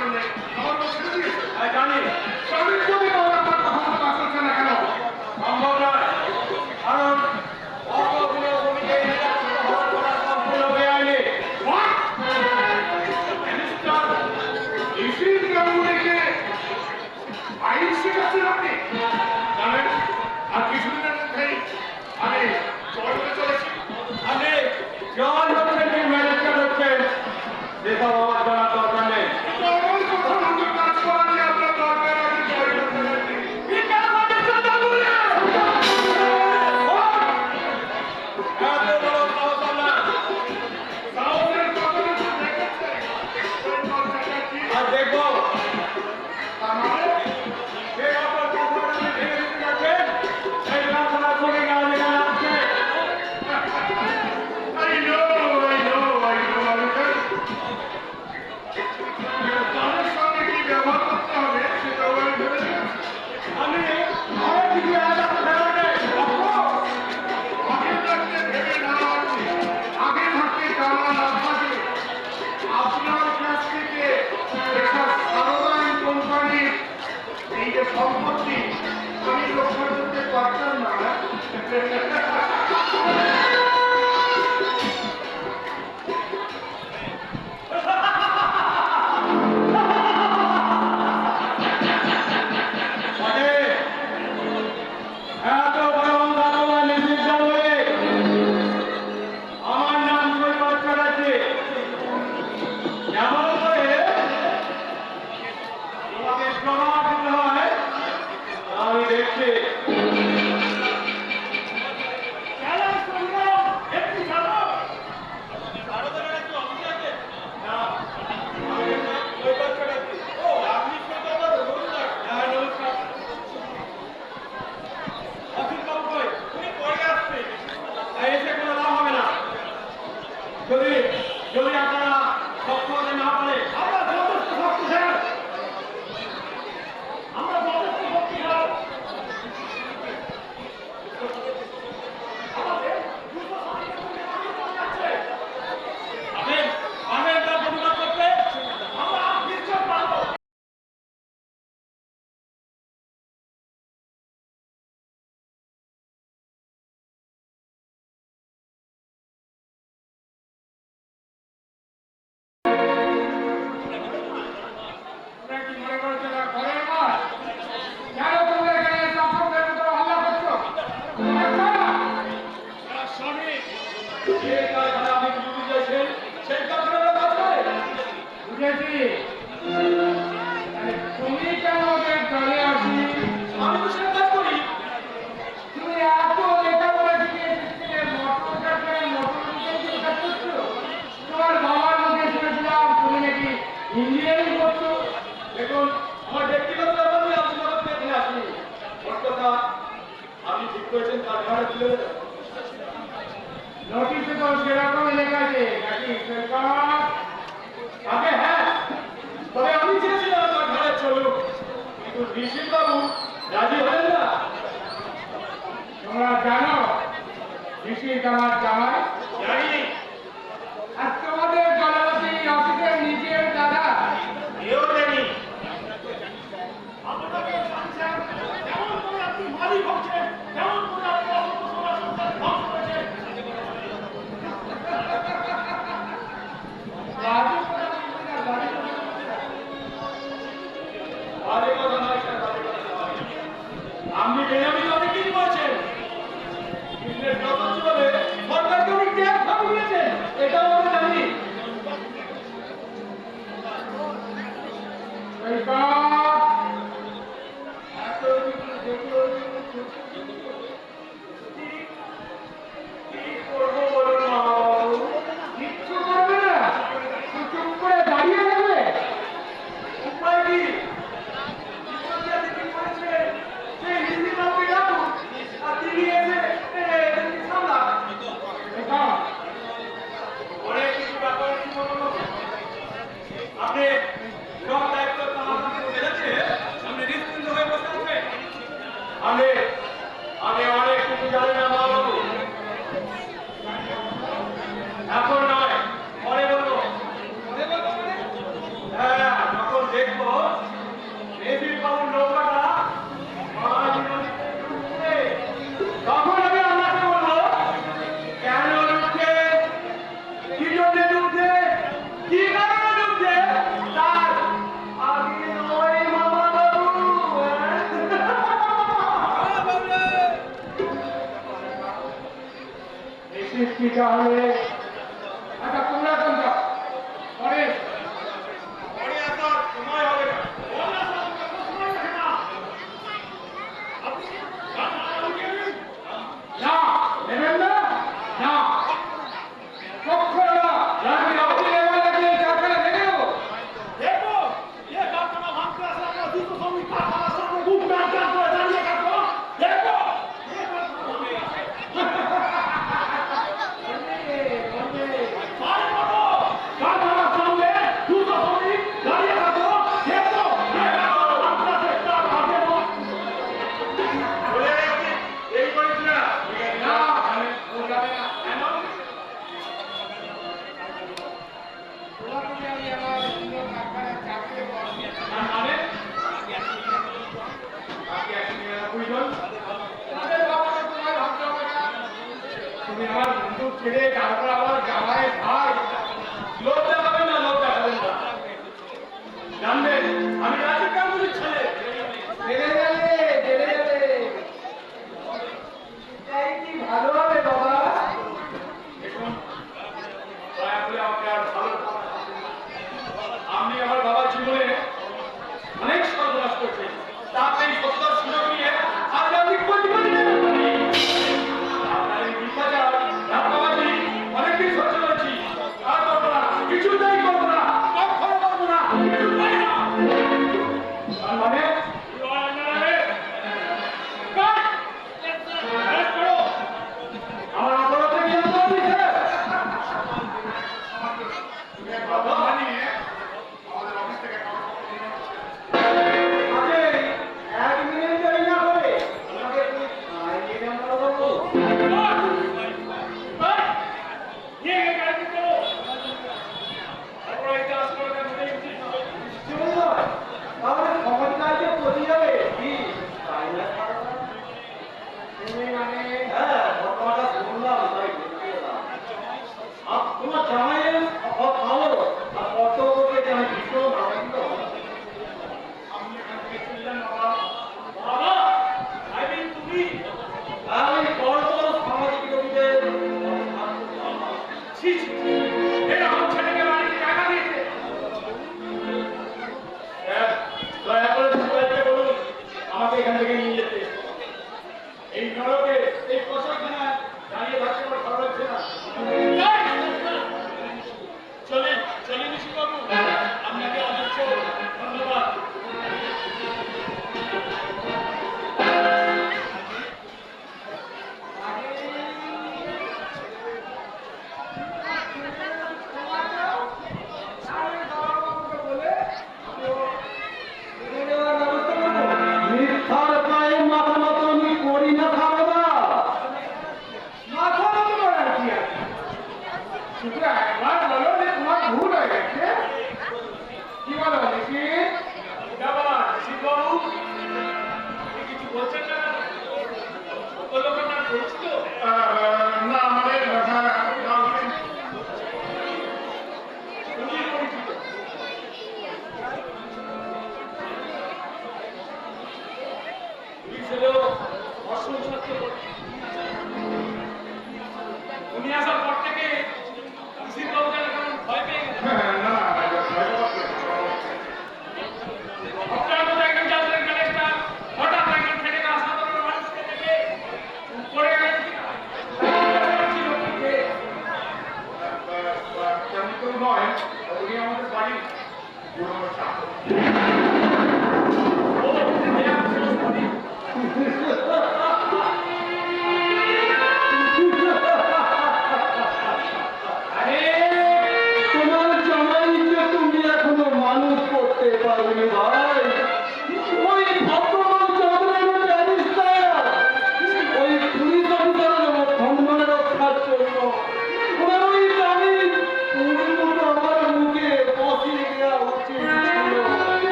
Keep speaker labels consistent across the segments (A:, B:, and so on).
A: Thank you. সম্পত্তি তুমি লক্ষ্য করতে পারতাম না। নোটিশে তো সেরকম লেখা আছে নাকি সরকার
B: আগে হ্যাঁ তবে আমি চেয়েছিলাম আমার ঘরে চলুক। কিন্তু ঋষিক বাবু রাজি হলেন না।
A: তোমরা জানো ঋষিক আমার জামাই।
B: আজকে
A: নিশ্চিত কি তাহলে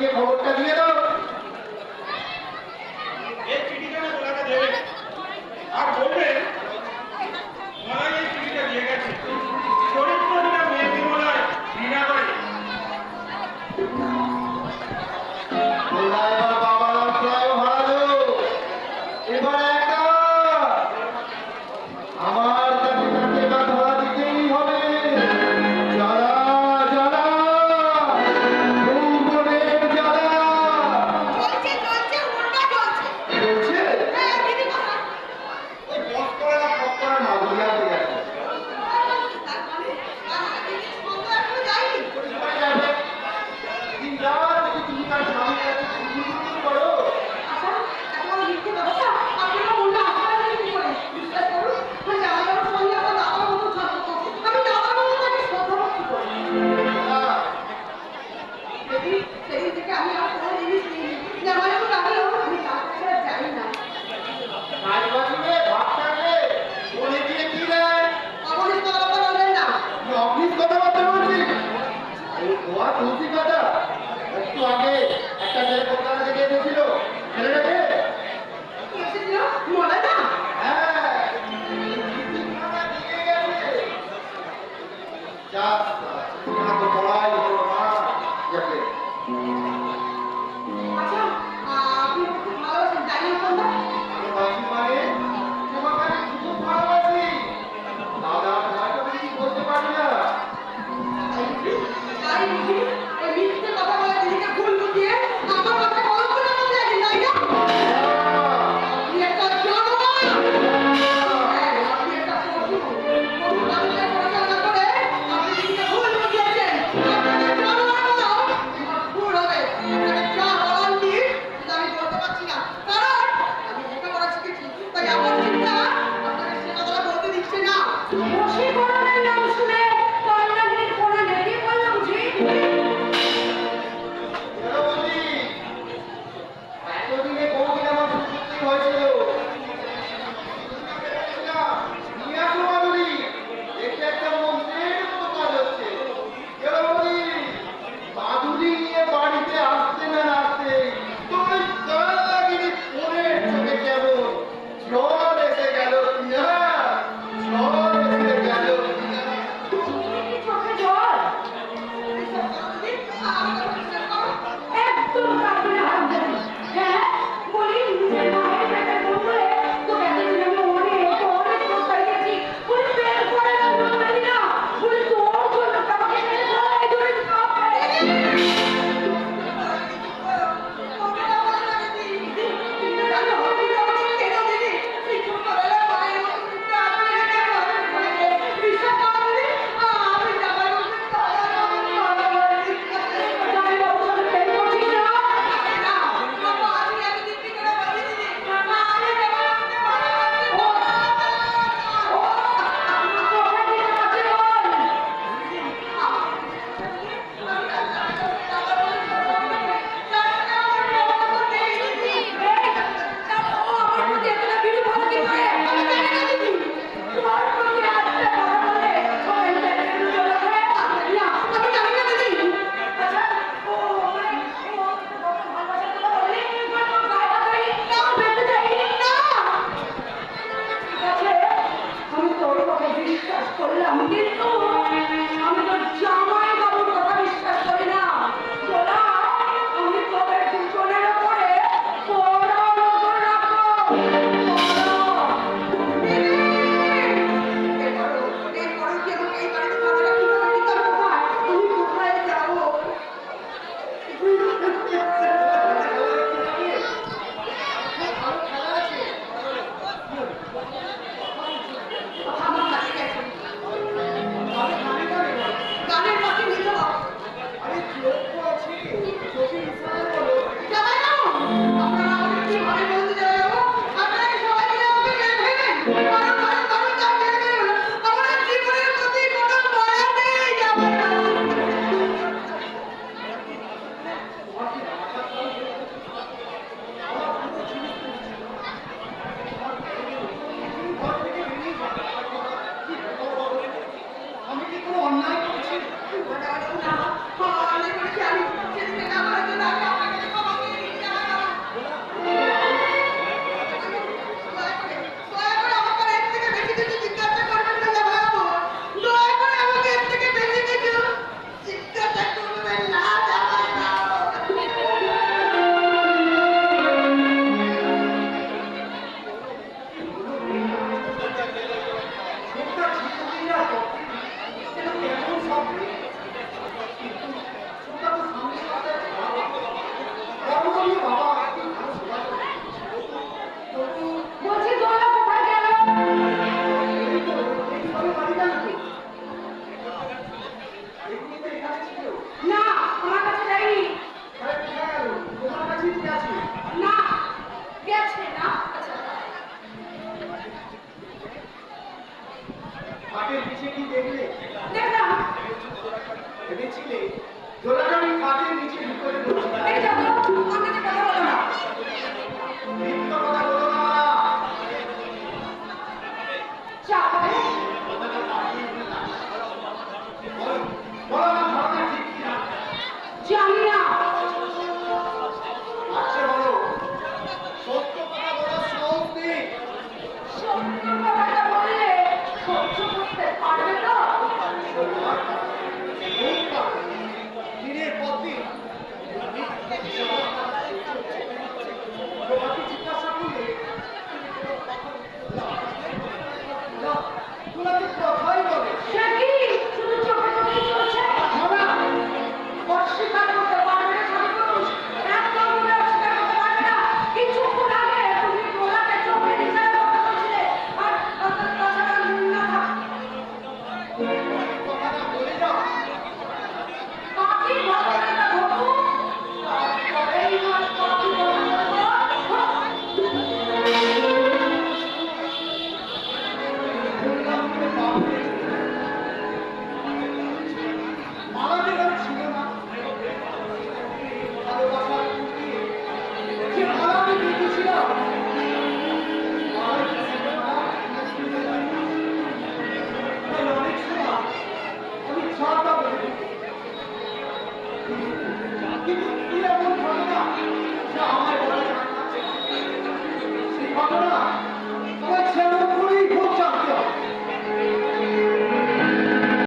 C: গিয়ে খবরটা দিয়ে দাও